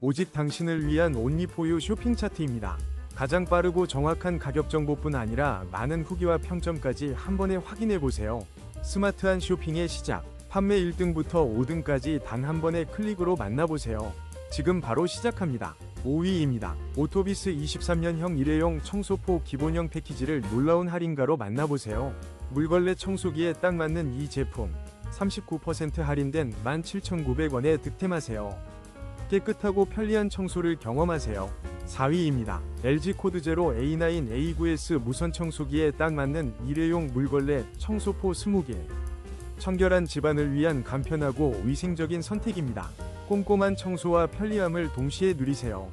오직 당신을 위한 온리포유 쇼핑 차트입니다. 가장 빠르고 정확한 가격 정보뿐 아니라 많은 후기와 평점까지 한 번에 확인해 보세요. 스마트한 쇼핑의 시작. 판매 1등부터 5등까지 단 한 번의 클릭으로 만나보세요. 지금 바로 시작합니다. 5위입니다. 오토비스 23년형 일회용 청소포 기본형 패키지를 놀라운 할인가로 만나보세요. 물걸레 청소기에 딱 맞는 이 제품 39% 할인된 17,900원에 득템하세요. 깨끗하고 편리한 청소를 경험하세요. 4위입니다. LG 코드 제로 A9 A9S 무선 청소기에 딱 맞는 일회용 물걸레 청소포 20개. 청결한 집안을 위한 간편하고 위생적인 선택입니다. 꼼꼼한 청소와 편리함을 동시에 누리세요.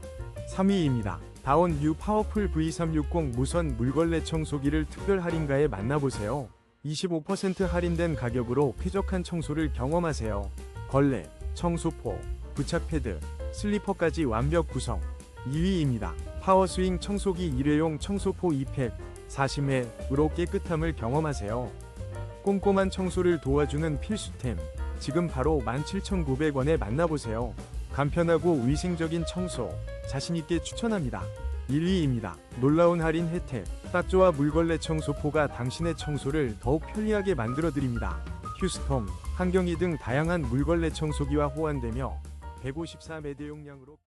3위입니다. 다온 뉴 파워풀 V360 무선 물걸레 청소기를 특별 할인가에 만나보세요. 25% 할인된 가격으로 쾌적한 청소를 경험하세요. 걸레, 청소포, 부착 패드, 슬리퍼까지 완벽 구성. 2위입니다. 파워스윙 청소기 일회용 청소포 2팩 40회으로 깨끗함을 경험하세요. 꼼꼼한 청소를 도와주는 필수템. 지금 바로 17,900원에 만나보세요. 간편하고 위생적인 청소. 자신있게 추천합니다. 1위입니다. 놀라운 할인 혜택. 딱조와 물걸레 청소포가 당신의 청소를 더욱 편리하게 만들어드립니다. 휴스톰, 한경이 등 다양한 물걸레 청소기와 호환되며 154 매 대 용량으로